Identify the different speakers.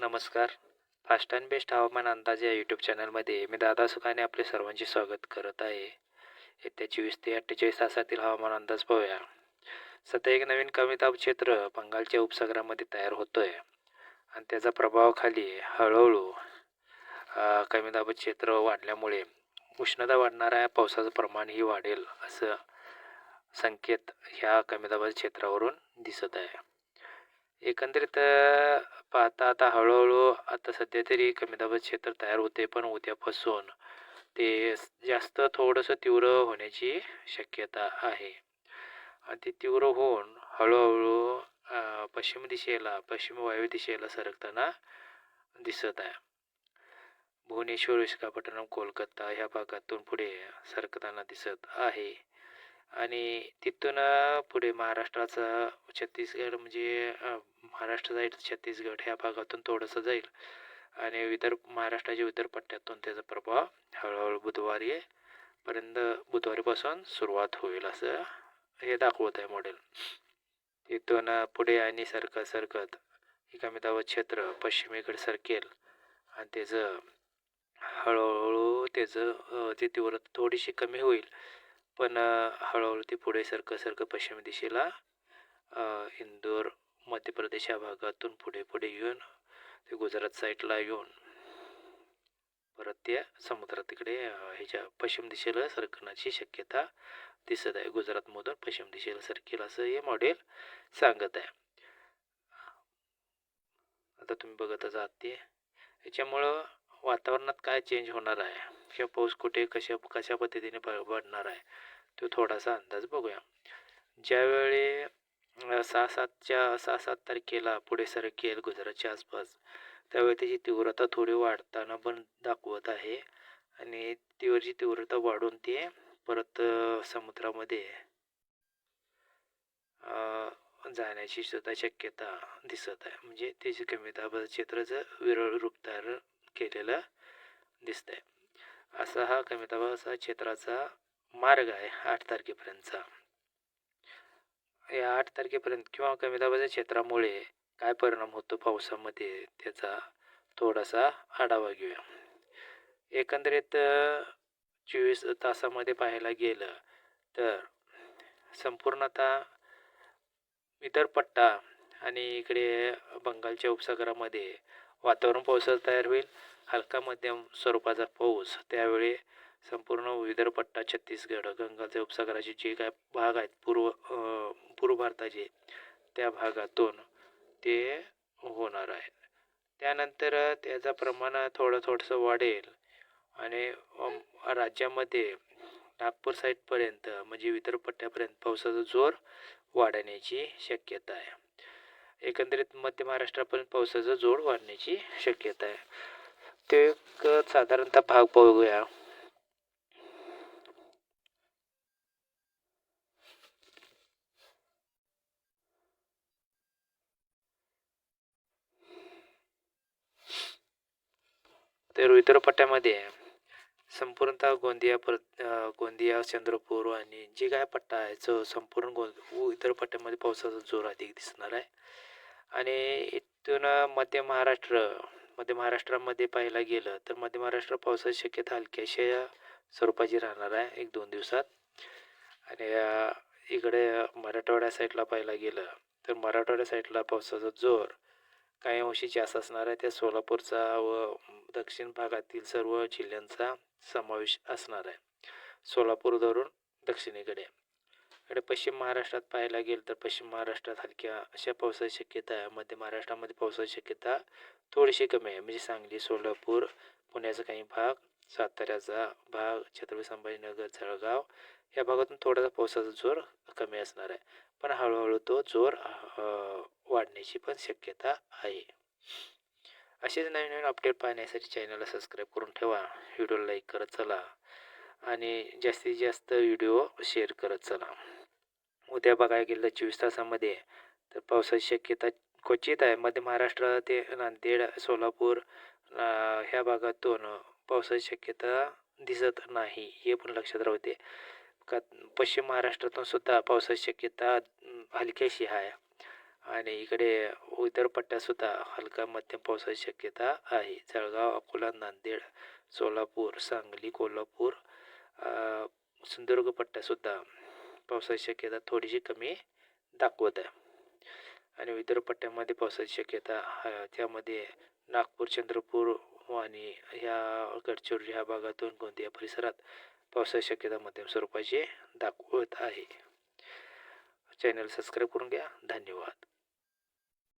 Speaker 1: नमस्कार. Fast and best हवामान अंदाज या यूट्यूब चॅनलमध्ये मी दादा सुखाने आपले सर्वांचे स्वागत करत आहे. येत्या चोवीस ते अठ्ठेचाळीस तासातील हवामान अंदाज पाहूया. सध्या एक नवीन कमी दाब क्षेत्र बंगालच्या उपसागरामध्ये तयार होतो आहे आणि त्याचा प्रभाव खाली हळूहळू अ, कमी दाब क्षेत्र वाढल्यामुळे उष्णता वाढणाऱ्या पावसाचं प्रमाणही वाढेल असं संकेत ह्या कमी दाबाच्या क्षेत्रावरून दिसत आहे. एकंदरीत पाहता आता हळूहळू आता सध्या तरी कमी दाबाचे क्षेत्र तयार होते पण उद्यापासून ते जास्त थोडंसं तीव्र होण्याची शक्यता आहे. आणि ते तीव्र होऊन हळूहळू पश्चिम दिशेला पश्चिम वायव्य दिशेला सरकताना दिसत आहे. भुवनेश्वर विशाखापट्टणम कोलकाता ह्या भागातून पुढे सरकताना दिसत आहे. आणि तिथून पुढे महाराष्ट्राचा छत्तीसगड म्हणजे महाराष्ट्र जाईल छत्तीसगड ह्या भागातून थोडंसं जाईल. आणि विदर्भ महाराष्ट्राच्या विदर्भ पट्ट्यातून त्याचा प्रभाव हळूहळू बुधवारी पर्यंत बुधवारीपासून सुरुवात होईल असं हे दाखवत आहे मॉडेल तिथून पुढे आणि सरकत सरकत हे क्षेत्र पश्चिमेकडे सरकेल आणि त्याचं हळूहळू त्याचं अ, तीव्रता थोडीशी कमी होईल. पण हळूहळू ते पुढे सरकत सरकत पश्चिम दिशेला इंदोर मध्य प्रदेश या भागातून पुढे पुढे येऊन ते गुजरात साईडला येऊन परत त्या समुद्रात तिकडे ह्याच्या पश्चिम दिशेला सरकण्याची शक्यता दिसत आहे. गुजरातमधून पश्चिम दिशेला सरकेल असं हे मॉडेल सांगत आहे. आता तुम्ही बघतच आहात ते. याच्यामुळं वातावरणात काय चेंज होणार आहे? किंवा पाऊस कुठे कशा कशा पद्धतीने प- पडणार आहे तो थोडासा अंदाज बघूया. ज्यावेळी सहा सातच्या सहा सात तारखेला पुढे सरकेल गुजरातच्या आसपास त्यावेळी त्याची तीव्रता थोडी वाढताना पण दाखवत आहे. आणि तीव्रची तीव्रता वाढून ते परत समुद्रामध्ये जाण्याची सुद्धा शक्यता दिसत आहे. म्हणजे त्याची कमी दाबाचं क्षेत्र जर विरळ रूप तयार केलेलं दिसत आहे असा हा कमी दाबाचा क्षेत्राचा मार्ग आहे आठ तारखेपर्यंतचा. या आठ तारखेपर्यंत किंवा कमी दाबाच्या क्षेत्रामुळे काय परिणाम होतो पावसामध्ये त्याचा थोडासा आढावा घेऊया. एकंदरीत चोवीस तासामध्ये पाहायला गेलं तर संपूर्णतः इतर पट्टा आणि इकडे बंगालच्या उपसागरामध्ये वातावरण पावसाचं तयार होईल. हलका मध्यम स्वरूपाचा पाऊस त्यावेळी संपूर्ण विदर्भपट्टा छत्तीसगड गंगाच्या उपसागराचे जे काय भाग आहेत पूर्व पूर्व भारताचे त्या भागातून ते होणार आहे त्यानंतर त्याचं प्रमाण थोडं थोडंसं वाढेल आणि राज्यामध्ये नागपूर साईडपर्यंत म्हणजे विदर्भपट्ट्यापर्यंत पावसाचा जोर वाढण्याची शक्यता आहे. एकंदरीत मध्य महाराष्ट्रापर्यंत पावसाचा जोर वाढण्याची शक्यता आहे. ते एक साधारणतः भाग बघूया. तर विदर्भ पट्ट्यामध्ये संपूर्णतः गोंदिया परत गोंदिया चंद्रपूर आणि जे काय पट्टा आहे जो संपूर्ण गो इतर पट्ट्यामध्ये पावसाचा जोर अधिक दिसणार आहे. आणि इथून मध्य महाराष्ट्र मध्य महाराष्ट्रामध्ये पाहायला गेलं तर मध्य महाराष्ट्र पावसाची शक्यता हलक्याशा स्वरूपाची राहणार आहे एक दोन दिवसात. आणि इकडे मराठवाड्या साईडला पाहायला गेलं तर मराठवाड्या साईडला पावसाचा जोर काही अंशी जास्त असणार आहे. त्या सोलापूरचा व दक्षिण भागातील सर्व जिल्ह्यांचा समावेश असणार आहे. सोलापूर धरून दक्षिणेकडे. इकडे पश्चिम महाराष्ट्रात पाहायला गेलं तर पश्चिम महाराष्ट्रात हलक्या अशा पावसाची शक्यता आहे. मध्य महाराष्ट्रामध्ये पावसाची शक्यता थोडीशी कमी आहे. म्हणजे सांगली सोलापूर पुण्याचा काही भाग साताऱ्याचा भाग छत्रपती संभाजीनगर जळगाव या भागातून थोडासा पावसाचा जोर कमी असणार आहे. पण हळूहळू तो जोर वाढण्याची पण शक्यता आहे. असेच नवीन नवीन अपडेट पाहण्यासाठी चॅनलला सबस्क्राईब करून ठेवा. व्हिडिओ लाईक करत चला. आणि जास्तीत जास्त व्हिडिओ शेअर करत चला. उद्या बघायला गेलं चोवीस तासामध्ये तर पावसाची शक्यता क्वचित आहे. मध्य महाराष्ट्र ते नांदेड सोलापूर ह्या भागातून पावसाची शक्यता दिसत नाही हे पण लक्षात राहू दे का पश्चिम महाराष्ट्रातून सुद्धा पावसाची शक्यता हलक्याशी आहे. आणि इकडे इतर पट्ट्यासुद्धा हलका मध्यम पावसाची शक्यता आहे. जळगाव अकोला नांदेड सोलापूर सांगली कोल्हापूर सिंधुदुर्ग पट्ट्यासुद्धा पावसाची शक्यता थोडीशी कमी दाखवत आहे. आणि विदर्भ पट्ट्यामध्ये पावसाची शक्यता त्यामध्ये नागपूर चंद्रपूर आणि ह्या गडचिरोली ह्या भागातून गोंदिया परिसरात पावसाची शक्यता मध्यम स्वरूपाची दाखवत आहे. चॅनल सबस्क्राईब करून घ्या. धन्यवाद.